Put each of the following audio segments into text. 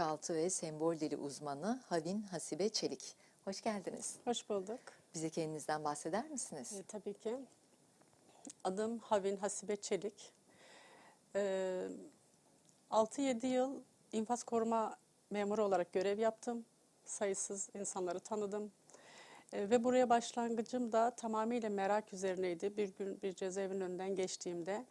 Altı ve sembol dili uzmanı Havin Hasibe Çelik. Hoş geldiniz. Hoş bulduk. Bize kendinizden bahseder misiniz? Ee, tabii ki. Adım Havin Hasibe Çelik. Ee, 6-7 yıl infaz koruma memuru olarak görev yaptım. Sayısız insanları tanıdım. Ee, ve buraya başlangıcım da tamamıyla merak üzerineydi. Bir gün bir cezaevinin önünden geçtiğimde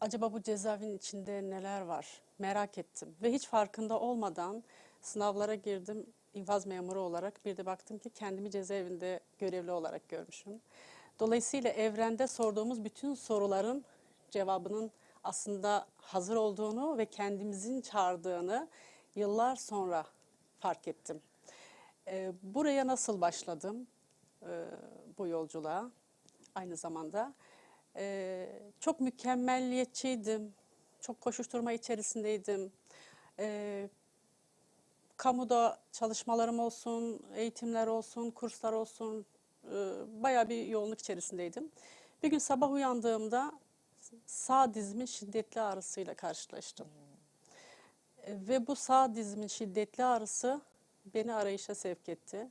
acaba bu cezaevinin içinde neler var merak ettim. Ve hiç farkında olmadan sınavlara girdim infaz memuru olarak. Bir de baktım ki kendimi cezaevinde görevli olarak görmüşüm. Dolayısıyla evrende sorduğumuz bütün soruların cevabının aslında hazır olduğunu ve kendimizin çağırdığını yıllar sonra fark ettim. Ee, buraya nasıl başladım e, bu yolculuğa aynı zamanda? Ee, çok mükemmelliyetçiydim, çok koşuşturma içerisindeydim. Ee, kamuda çalışmalarım olsun, eğitimler olsun, kurslar olsun, e, bayağı bir yoğunluk içerisindeydim. Bir gün sabah uyandığımda sağ dizimin şiddetli ağrısıyla karşılaştım. E, Ve bu sağ dizimin şiddetli ağrısı beni arayışa sevk etti.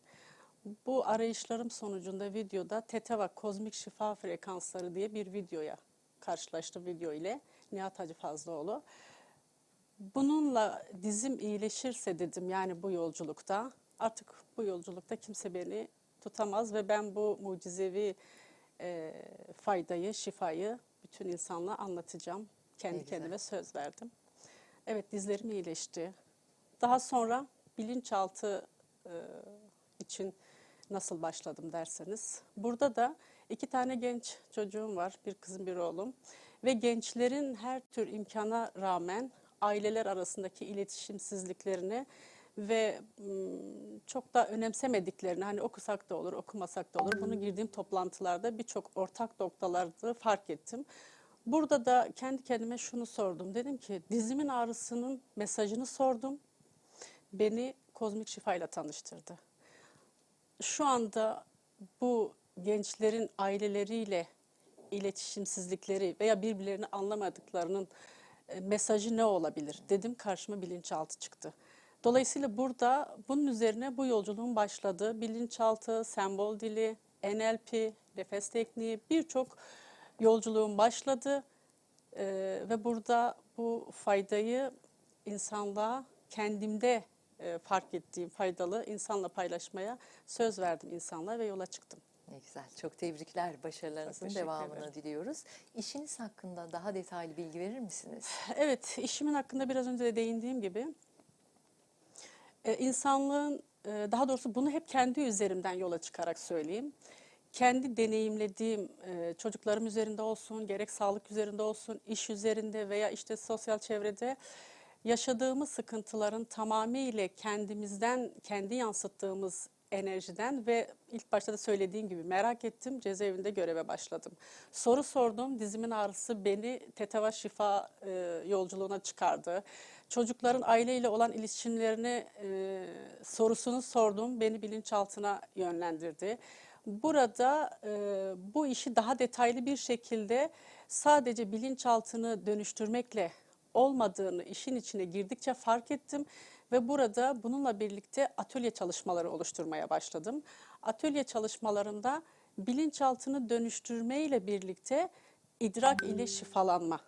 Bu arayışlarım sonucunda videoda Teteva Kozmik Şifa Frekansları diye bir videoya karşılaştım video ile Nihat Hacı Fazlıoğlu. Bununla dizim iyileşirse dedim yani bu yolculukta artık bu yolculukta kimse beni tutamaz ve ben bu mucizevi e, faydayı, şifayı bütün insanlığa anlatacağım. Kendi Ne güzel. kendime söz verdim. Evet dizlerim iyileşti. Daha sonra bilinçaltı e, için nasıl başladım derseniz. Burada da iki tane genç çocuğum var. Bir kızım bir oğlum. Ve gençlerin her tür imkana rağmen aileler arasındaki iletişimsizliklerini ve çok da önemsemediklerini hani okusak da olur okumasak da olur bunu girdiğim toplantılarda birçok ortak noktalarda fark ettim. Burada da kendi kendime şunu sordum. Dedim ki dizimin ağrısının mesajını sordum. Beni kozmik şifayla tanıştırdı şu anda bu gençlerin aileleriyle iletişimsizlikleri veya birbirlerini anlamadıklarının e, mesajı ne olabilir dedim karşıma bilinçaltı çıktı. Dolayısıyla burada bunun üzerine bu yolculuğun başladığı bilinçaltı, sembol dili, NLP, nefes tekniği birçok yolculuğun başladı. Ee, ve burada bu faydayı insanlığa kendimde e, fark ettiğim faydalı insanla paylaşmaya söz verdim insanla ve yola çıktım. Ne güzel. Çok tebrikler. Başarılarınızın Teşekkür devamını ederim. diliyoruz. İşiniz hakkında daha detaylı bilgi verir misiniz? Evet, işimin hakkında biraz önce de değindiğim gibi e, insanlığın, e, daha doğrusu bunu hep kendi üzerimden yola çıkarak söyleyeyim. Kendi deneyimlediğim e, çocuklarım üzerinde olsun, gerek sağlık üzerinde olsun, iş üzerinde veya işte sosyal çevrede yaşadığımız sıkıntıların tamamıyla kendimizden, kendi yansıttığımız enerjiden ve ilk başta da söylediğim gibi merak ettim, cezaevinde göreve başladım. Soru sordum, dizimin ağrısı beni teteva şifa e, yolculuğuna çıkardı. Çocukların aileyle olan ilişkilerini e, sorusunu sordum, beni bilinçaltına yönlendirdi. Burada e, bu işi daha detaylı bir şekilde sadece bilinçaltını dönüştürmekle olmadığını işin içine girdikçe fark ettim ve burada bununla birlikte atölye çalışmaları oluşturmaya başladım. Atölye çalışmalarında bilinçaltını dönüştürme ile birlikte idrak ile şifalanma.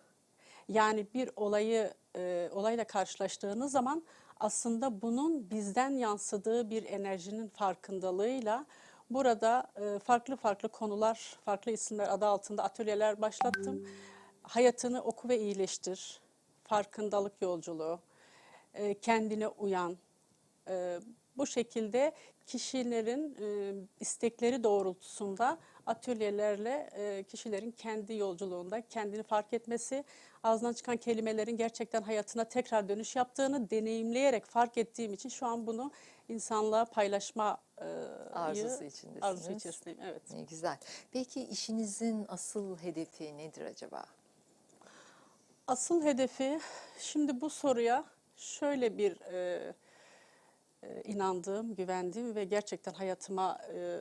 Yani bir olayı e, olayla karşılaştığınız zaman aslında bunun bizden yansıdığı bir enerjinin farkındalığıyla burada e, farklı farklı konular, farklı isimler adı altında atölyeler başlattım. Hayatını oku ve iyileştir, farkındalık yolculuğu, e, kendine uyan. E, bu şekilde kişilerin e, istekleri doğrultusunda atölyelerle e, kişilerin kendi yolculuğunda kendini fark etmesi, ağzından çıkan kelimelerin gerçekten hayatına tekrar dönüş yaptığını deneyimleyerek fark ettiğim için şu an bunu insanlığa paylaşma e, Arzusu içindesiniz. Arzusu içerisindeyim, evet. Ne güzel. Peki işinizin asıl hedefi nedir acaba? Asıl hedefi şimdi bu soruya şöyle bir e, e, inandığım, güvendiğim ve gerçekten hayatıma e,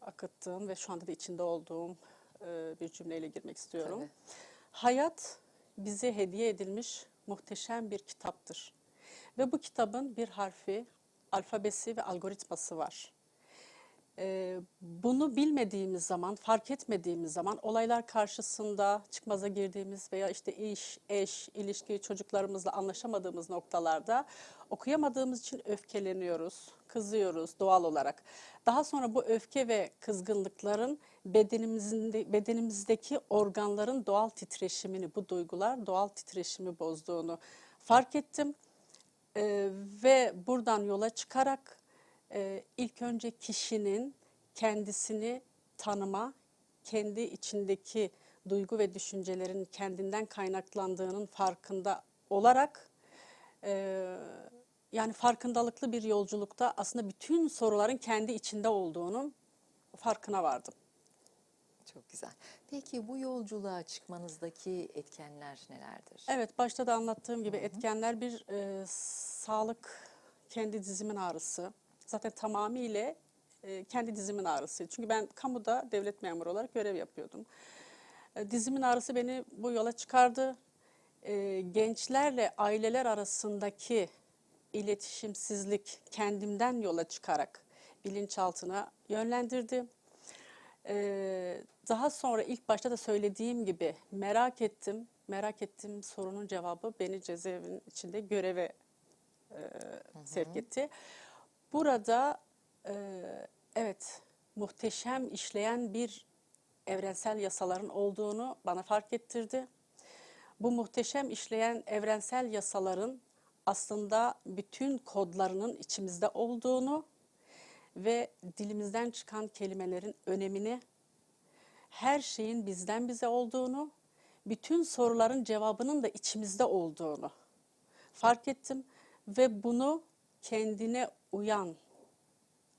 akıttığım ve şu anda da içinde olduğum e, bir cümleyle girmek istiyorum. Tabii. Hayat bize hediye edilmiş muhteşem bir kitaptır. Ve bu kitabın bir harfi, alfabesi ve algoritması var. Ee, bunu bilmediğimiz zaman, fark etmediğimiz zaman olaylar karşısında çıkmaza girdiğimiz veya işte iş, eş, ilişki, çocuklarımızla anlaşamadığımız noktalarda okuyamadığımız için öfkeleniyoruz, kızıyoruz doğal olarak. Daha sonra bu öfke ve kızgınlıkların bedenimizin bedenimizdeki organların doğal titreşimini, bu duygular doğal titreşimi bozduğunu fark ettim. Ee, ve buradan yola çıkarak e, ilk önce kişinin kendisini tanıma, kendi içindeki duygu ve düşüncelerin kendinden kaynaklandığının farkında olarak e, yani farkındalıklı bir yolculukta aslında bütün soruların kendi içinde olduğunun farkına vardım. Çok güzel. Peki bu yolculuğa çıkmanızdaki etkenler nelerdir? Evet, başta da anlattığım gibi etkenler bir e, sağlık, kendi dizimin ağrısı. Zaten tamamıyla e, kendi dizimin ağrısı. Çünkü ben kamuda devlet memuru olarak görev yapıyordum. E, dizimin ağrısı beni bu yola çıkardı. E, gençlerle aileler arasındaki iletişimsizlik kendimden yola çıkarak bilinçaltına yönlendirdi. Ee, daha sonra ilk başta da söylediğim gibi merak ettim. Merak ettiğim sorunun cevabı beni cezaevinin içinde göreve e, sevk etti. Burada e, evet muhteşem işleyen bir evrensel yasaların olduğunu bana fark ettirdi. Bu muhteşem işleyen evrensel yasaların aslında bütün kodlarının içimizde olduğunu ve dilimizden çıkan kelimelerin önemini, her şeyin bizden bize olduğunu, bütün soruların cevabının da içimizde olduğunu fark ettim ve bunu kendine uyan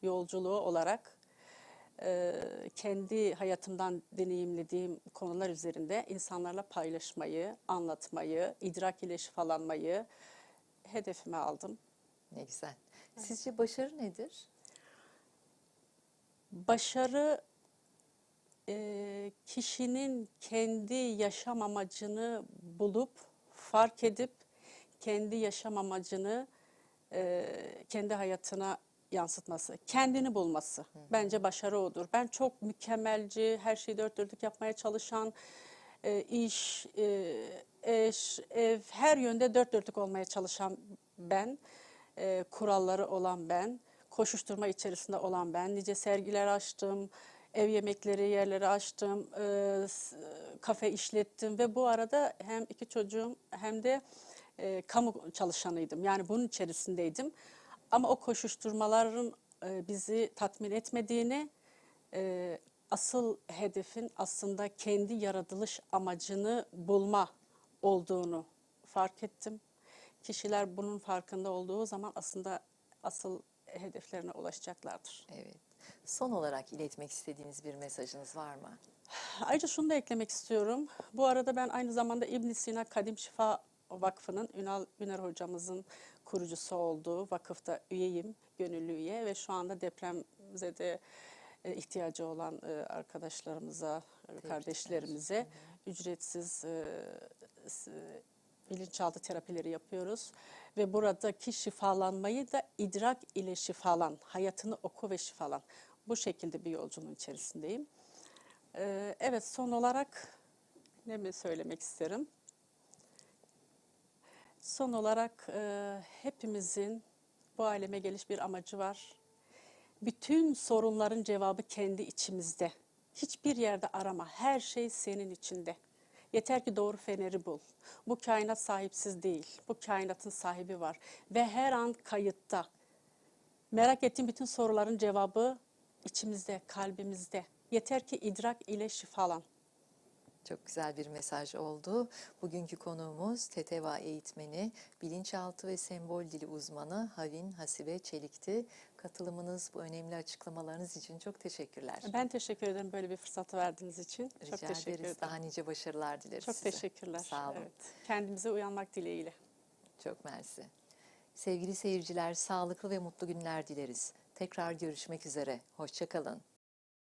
yolculuğu olarak e, kendi hayatımdan deneyimlediğim konular üzerinde insanlarla paylaşmayı, anlatmayı, idrak ile şifalanmayı hedefime aldım. Ne güzel. Sizce başarı nedir? Başarı e, kişinin kendi yaşam amacını bulup fark edip kendi yaşam amacını e, kendi hayatına yansıtması, kendini bulması. Bence başarı odur. Ben çok mükemmelci, her şeyi dört dörtlük yapmaya çalışan, e, iş, e, eş, ev, her yönde dört dörtlük olmaya çalışan ben, e, kuralları olan ben, koşuşturma içerisinde olan ben, nice sergiler açtım, ev yemekleri yerleri açtım, e, kafe işlettim ve bu arada hem iki çocuğum hem de e, kamu çalışanıydım. Yani bunun içerisindeydim. Ama o koşuşturmaların e, bizi tatmin etmediğini, e, asıl hedefin aslında kendi yaratılış amacını bulma olduğunu fark ettim. Kişiler bunun farkında olduğu zaman aslında asıl hedeflerine ulaşacaklardır. Evet. Son olarak iletmek istediğiniz bir mesajınız var mı? Ayrıca şunu da eklemek istiyorum. Bu arada ben aynı zamanda İbn Sina Kadim Şifa Vakfı'nın Ünal Üner hocamızın kurucusu olduğu vakıfta üyeyim, gönüllü üye ve şu anda depremzede e, ihtiyacı olan e, arkadaşlarımıza, e, kardeşlerimize ücretsiz bilinçaltı terapileri yapıyoruz. Ve buradaki şifalanmayı da idrak ile şifalan, hayatını oku ve şifalan. Bu şekilde bir yolculuğun içerisindeyim. Evet son olarak ne mi söylemek isterim? Son olarak e, hepimizin bu aleme geliş bir amacı var. Bütün sorunların cevabı kendi içimizde. Hiçbir yerde arama. Her şey senin içinde. Yeter ki doğru feneri bul. Bu kainat sahipsiz değil. Bu kainatın sahibi var. Ve her an kayıtta. Merak ettiğim bütün soruların cevabı içimizde, kalbimizde. Yeter ki idrak ile şifalan. Çok güzel bir mesaj oldu. Bugünkü konuğumuz TETEVA eğitmeni, bilinçaltı ve sembol dili uzmanı Havin Hasibe Çelik'ti. Katılımınız, bu önemli açıklamalarınız için çok teşekkürler. Ben teşekkür ederim böyle bir fırsatı verdiğiniz için. Rica Çok teşekkür ederiz. ederim. Daha nice başarılar dileriz Çok size. teşekkürler. Sağ olun. Evet. Kendimize uyanmak dileğiyle. Çok mersi. Sevgili seyirciler, sağlıklı ve mutlu günler dileriz. Tekrar görüşmek üzere. Hoşçakalın.